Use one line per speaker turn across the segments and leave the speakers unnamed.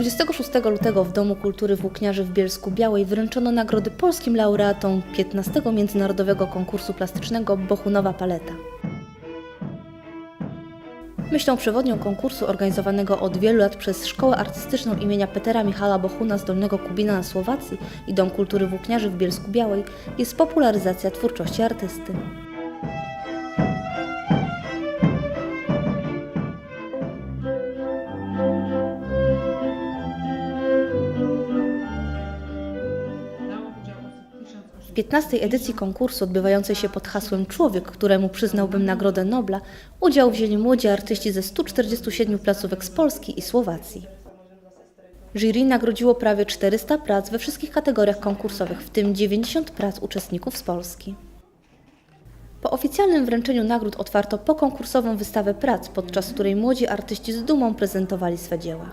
26 lutego w Domu Kultury Włókniarzy w Bielsku Białej wręczono nagrody polskim laureatom 15 Międzynarodowego Konkursu Plastycznego Bohunowa Paleta. Myślą przewodnią konkursu organizowanego od wielu lat przez Szkołę Artystyczną imienia Petera Michala Bohuna z Dolnego Kubina na Słowacji i Dom Kultury Włókniarzy w Bielsku Białej jest popularyzacja twórczości artysty. W 15. edycji konkursu odbywającej się pod hasłem Człowiek, któremu przyznałbym Nagrodę Nobla, udział wzięli młodzi artyści ze 147 placówek z Polski i Słowacji. Jury nagrodziło prawie 400 prac we wszystkich kategoriach konkursowych, w tym 90 prac uczestników z Polski. Po oficjalnym wręczeniu nagród otwarto pokonkursową wystawę prac, podczas której młodzi artyści z dumą prezentowali swe dzieła.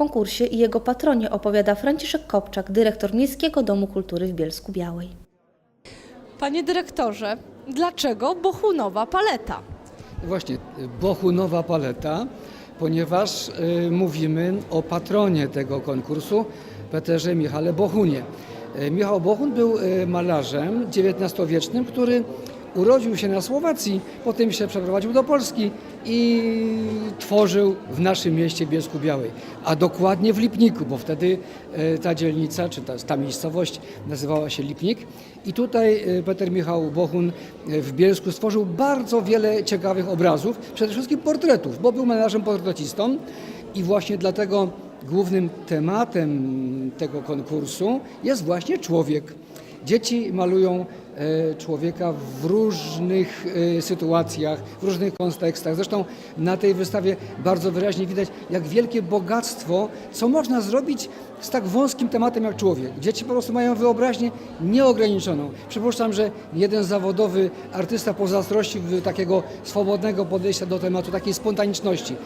Konkursie i jego patronie opowiada Franciszek Kopczak, dyrektor Miejskiego Domu Kultury w Bielsku Białej.
Panie dyrektorze, dlaczego bohunowa paleta?
Właśnie, Bohunowa Paleta, ponieważ y, mówimy o patronie tego konkursu, Peterze Michale Bohunie. Y, Michał Bohun był y, malarzem XIX-wiecznym, który urodził się na Słowacji, potem się przeprowadził do Polski i tworzył w naszym mieście Bielsku Białej, a dokładnie w Lipniku, bo wtedy y, ta dzielnica, czy ta, ta miejscowość nazywała się Lipnik. I tutaj y, Peter Michał Bohun y, w Bielsku stworzył bardzo wiele ciekawych obrazów, przede wszystkim portretów, bo był malarzem portrecistą i właśnie dlatego głównym tematem tego konkursu jest właśnie człowiek. Dzieci malują e, człowieka w różnych e, sytuacjach, w różnych kontekstach. Zresztą na tej wystawie bardzo wyraźnie widać, jak wielkie bogactwo, co można zrobić z tak wąskim tematem jak człowiek. Dzieci po prostu mają wyobraźnię nieograniczoną. Przypuszczam, że jeden zawodowy artysta pozazdrościłby takiego swobodnego podejścia do tematu, takiej spontaniczności.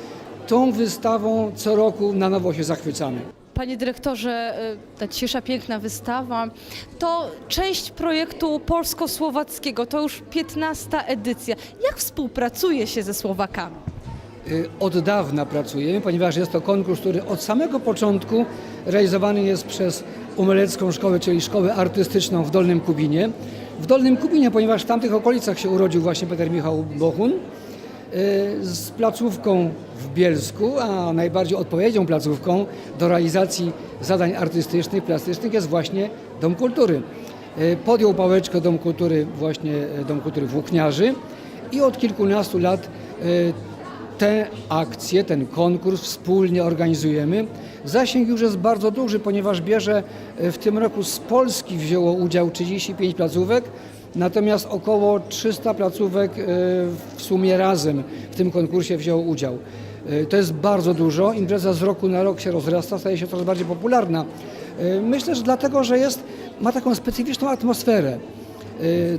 Tą wystawą co roku na nowo się zachwycamy.
Panie dyrektorze, y, ta dzisiejsza piękna wystawa to część projektu polsko-słowackiego, to już 15 edycja. Jak współpracuje się ze Słowakami?
Y, Od dawna pracujemy, ponieważ jest to konkurs, który od samego początku realizowany jest przez Umelecką Szkołę, czyli Szkołę Artystyczną w Dolnym Kubinie. W Dolnym Kubinie, ponieważ w tamtych okolicach się urodził właśnie Peter Michał Bohun, y, z placówką w Bielsku, a najbardziej odpowiednią placówką do realizacji zadań artystycznych, plastycznych jest właśnie Dom Kultury. Y, Podjął pałeczkę Dom Kultury, właśnie y, Dom Kultury Włókniarzy i od kilkunastu lat y, te akcje, ten konkurs wspólnie organizujemy. Zasięg już jest bardzo duży, ponieważ bierze y, w tym roku z Polski wzięło udział 35 placówek, natomiast około 300 placówek y, w sumie razem w tym konkursie wzięło udział. Y, To jest bardzo dużo. Impreza z roku na rok się rozrasta, staje się coraz bardziej popularna. Y, Myślę, że dlatego, że jest, ma taką specyficzną atmosferę.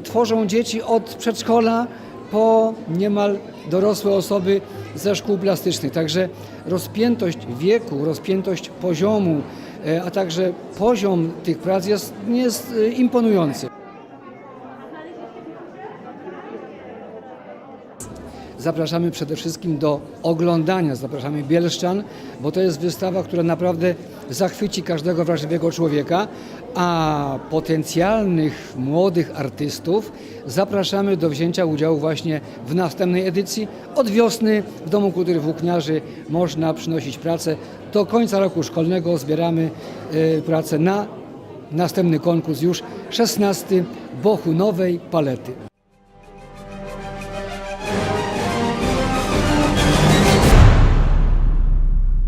Tworzą dzieci od przedszkola po niemal dorosłe osoby ze szkół plastycznych. Także rozpiętość wieku, rozpiętość poziomu, a także poziom tych prac jest, jest imponujący. Zapraszamy przede wszystkim do oglądania, zapraszamy Bielszczan, bo to jest wystawa, która naprawdę zachwyci każdego wrażliwego człowieka, a potencjalnych młodych artystów zapraszamy do wzięcia udziału właśnie w następnej edycji. Od wiosny w Domu Kultury Włókniarzy można przynosić pracę. Do końca roku szkolnego zbieramy y, pracę na następny konkurs już 16 Bohunowej Palety.